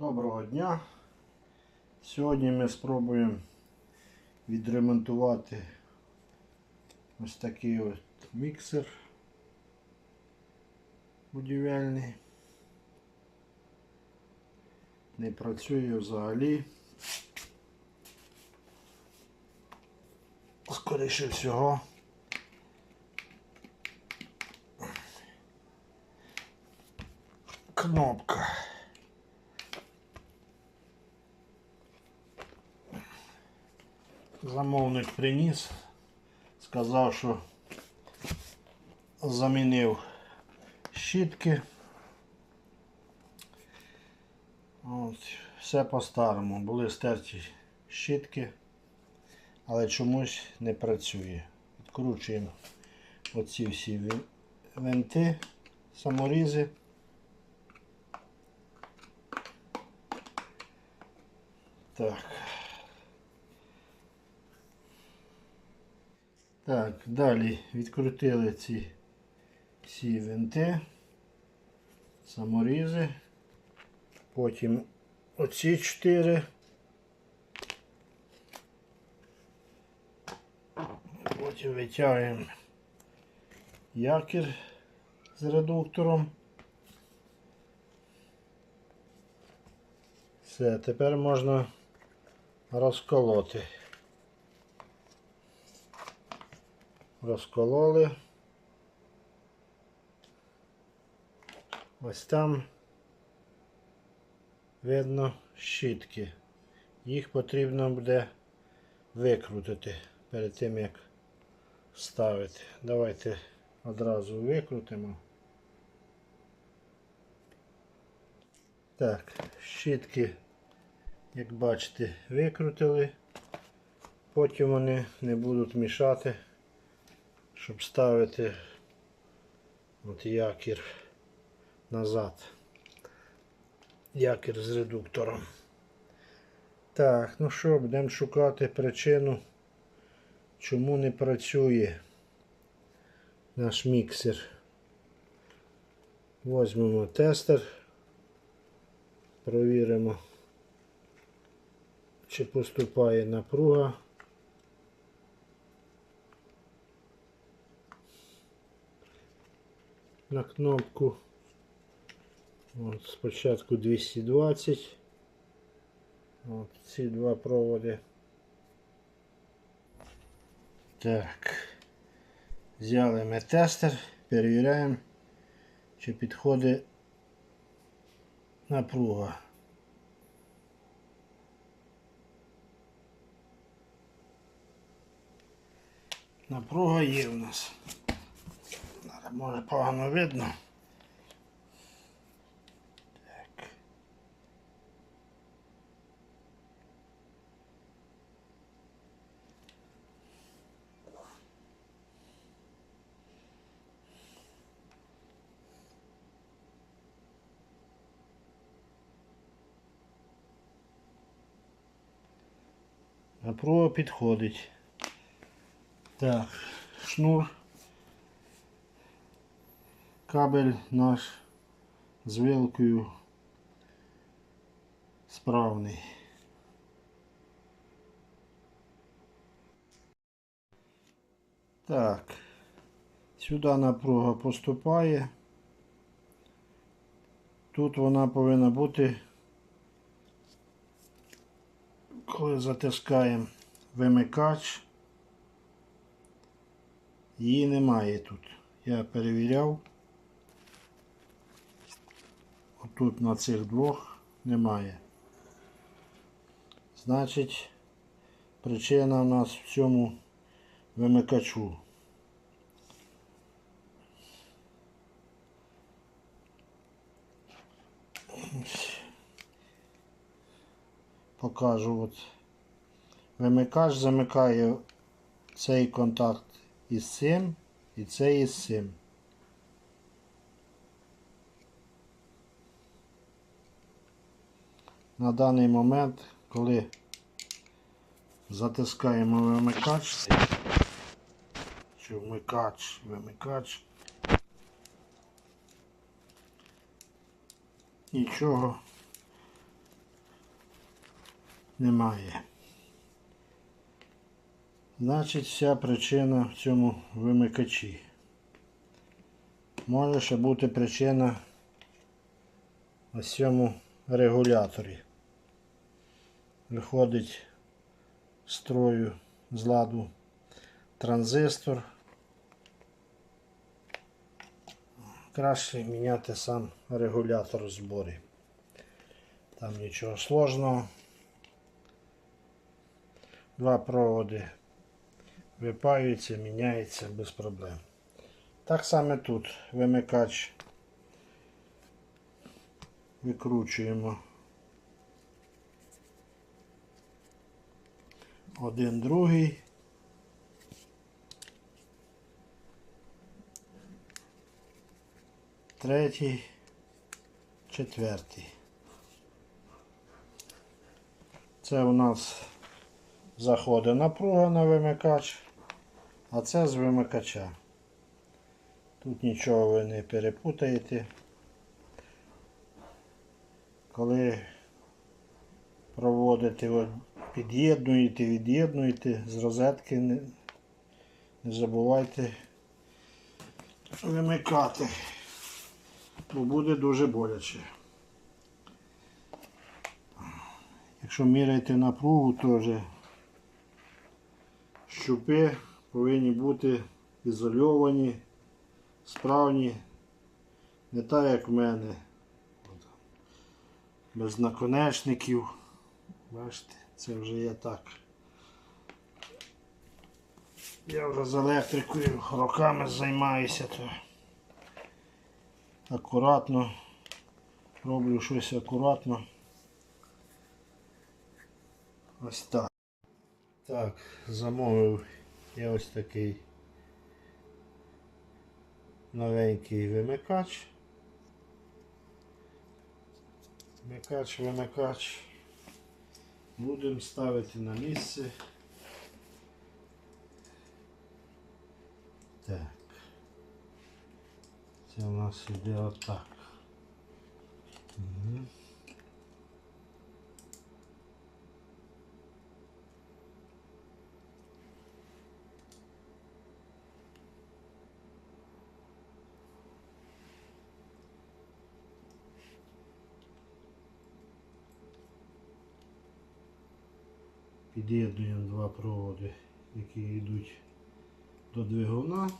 Доброго дня! Сьогодні ми спробуємо відремонтувати ось такий от міксер будівельний. Не працює взагалі. Скоріше всього. Кнопка. Замовник приніс, сказав, що замінив щітки. От, все по-старому. Були стерті щітки, але чомусь не працює. Відкручуємо оці всі винти, саморізи. Так. Так, далі відкрутили ці всі винти, саморізи. Потім оці чотири. Потім витягуємо якір з редуктором. Все, тепер можна розколоти. Розкололи. Ось там видно щітки. Їх потрібно буде викрутити перед тим як ставити. Давайте одразу викрутимо. Так, щітки, як бачите, викрутили. Потім вони не будуть мішати, щоб ставити от якір назад. Якір з редуктором. Так, ну що, будемо шукати причину, чому не працює наш міксер. Возьмемо тестер, провіримо, чи поступає напруга. На кнопку. От, спочатку 220. От ці два проводи. Так. Взяли ми тестер, перевіряємо, чи підходить напруга. Напруга є у нас. Може погано видно. Так. Напруга підходить. Так, шнур. Кабель наш з вилкою справний. Так, сюди напруга поступає. Тут вона повинна бути, коли затискаємо вимикач. Її немає тут. Я перевіряв. Отут на цих двох немає. Значить, причина у нас в цьому вимикачу. Покажу от. Вимикач замикає цей контакт із цим і цей із цим. На даний момент, коли затискаємо вимикач, чи вмикач, вимикач, нічого немає. Значить, вся причина в цьому вимикачі. Може ще бути причина на цьому регуляторі. Виходить з строю з ладу транзистор. Краще міняти сам регулятор зборі. Там нічого сложного. Два проводи випаються, міняється без проблем. Так само тут вимикач викручуємо один другий. Третій, четвертий. Це у нас заходить напруга на вимикач, а це з вимикача. Тут нічого ви не перепутаєте. Коли проводите, під'єднуєте, від'єднуєте з розетки, не, не забувайте вимикати, бо буде дуже боляче. Якщо міряєте напругу, теж щупи повинні бути ізольовані, справні, не так як в мене. Без наконечників. Бачите, це вже я так. Я вже з електрикою роками займаюся, то акуратно роблю щось акуратно. Ось так. Так, замовив я ось такий новенький вимикач. Вимикач, вимикач. Будемо ставити на місце. Так. Це у нас іде отак. Угу. Під'єднуємо два проводи, які йдуть до двигуна.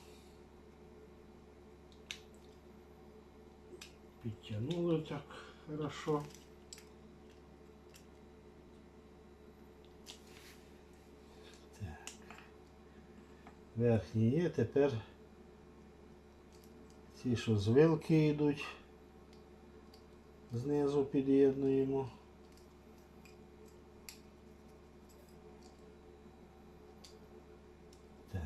Підтягнули так хорошо. Так. Верхній є, тепер ці, що з вилки йдуть, знизу під'єднуємо. Так.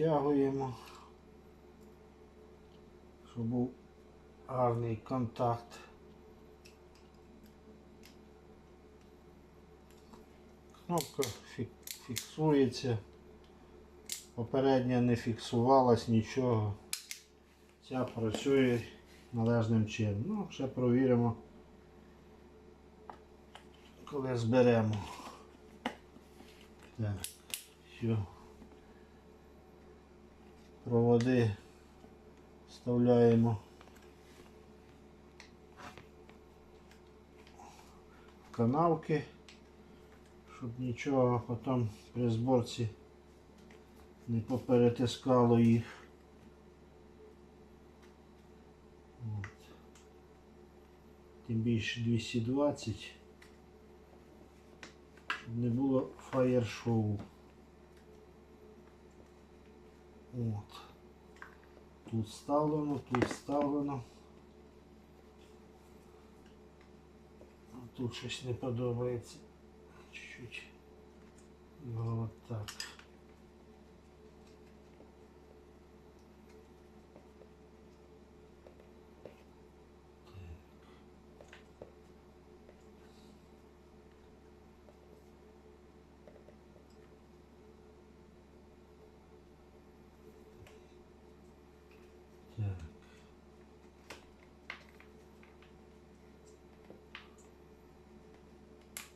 Підтягуємо, щоб був гарний контакт. Кнопка фіксується. Попередня не фіксувалась нічого. Ця працює належним чином. Ну, ще провіримо, коли зберемо. Так, все. Проводи вставляємо в канавки, щоб нічого потім при зборці не поперетискало їх. Тим більше 220 щоб не було фаєр-шоу. От. Тут вставлено, тут вставлено. Тут щось не подобається. Чуть-чуть. Вот так. Так.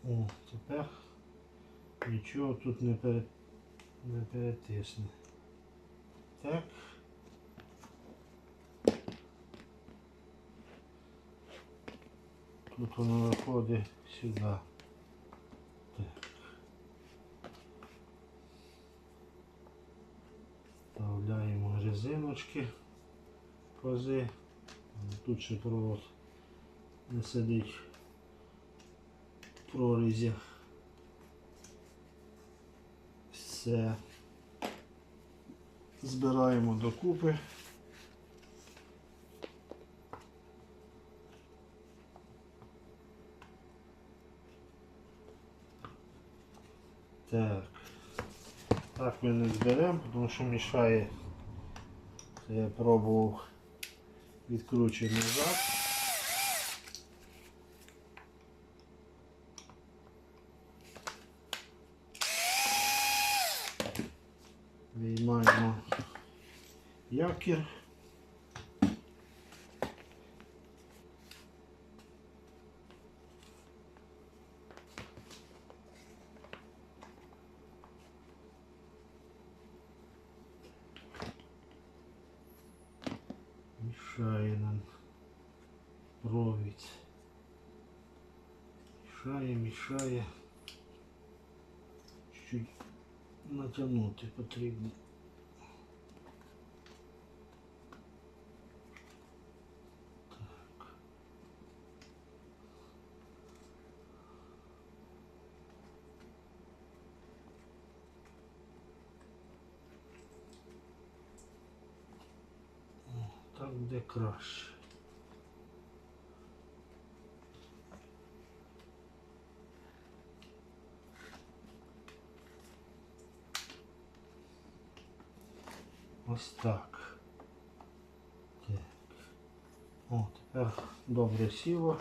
О, тепер нічого тут не, пере... не перетисне. Так. Тут воно виходить сюди. Так. Вставляємо резиночки кози. Тут ще провод не сидить прорізі. Все. Збираємо докупи. Так. Так ми не зберемо, тому що мішає. Я пробував відкручую назад. якір. Мішає нам провід. Мішає, мішає. Чуть натягнути потрібно. Краще. Ось так. Так. О, тепер добре сіло.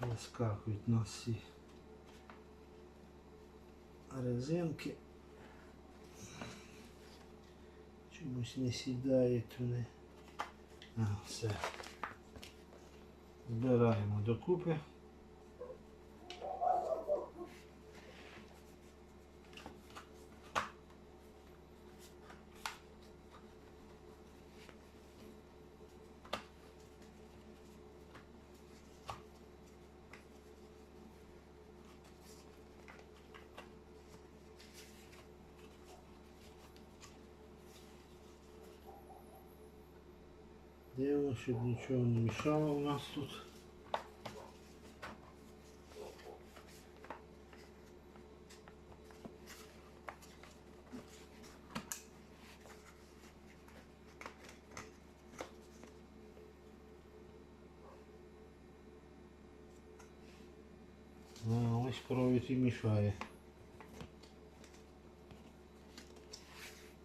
Вискакують на всі резинки. Чомусь не сідають вони. А, все. Збираємо докупи. Дивимо, щоб нічого не мішало у нас тут. А, ось провід і мішає.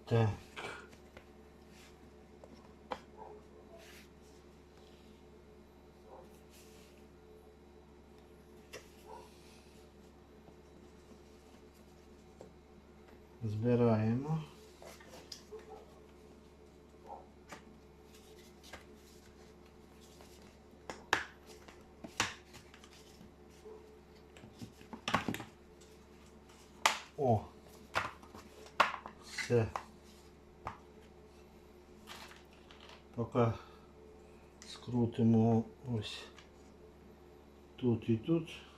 Так. Збираємо. О, все. Поки скрутимо ось тут і тут.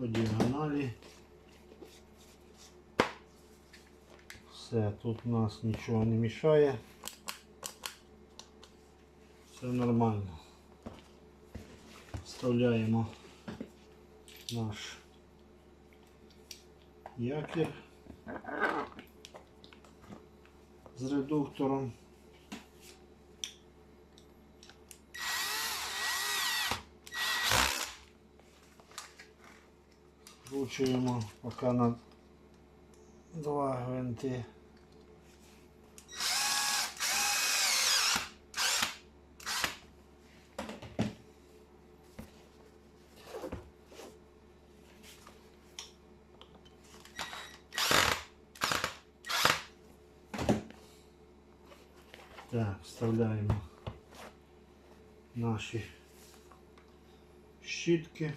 По діагоналі. Все, тут нас нічого не мішає. Все нормально. Вставляємо наш якір з редуктором. прикручуємо поки на два гвинти. Так, вставляємо наші щітки.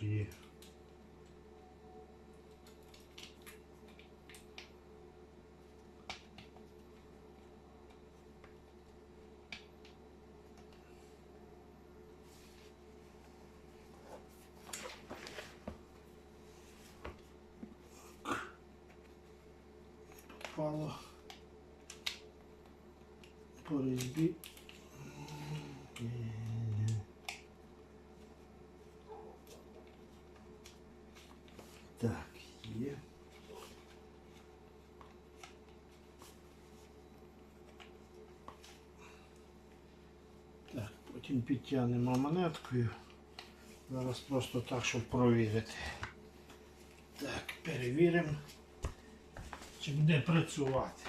Також є. Попало по різьбі. Так, є. Так, потім підтягнемо монеткою. Зараз просто так, щоб провірити. Так, перевіримо, чи буде працювати.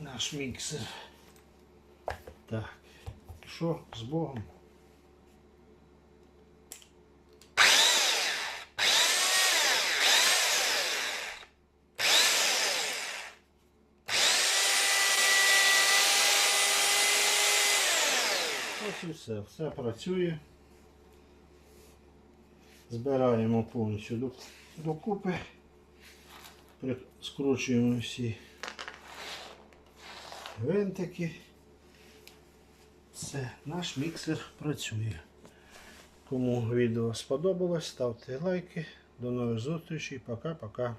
Наш міксер. Так, що з Богом? Ось і все, все працює. Збираємо повністю докупи, скручуємо всі гвинтики. Все, наш міксер працює. Кому відео сподобалось, ставте лайки. До нових зустрічей. Пока-пока.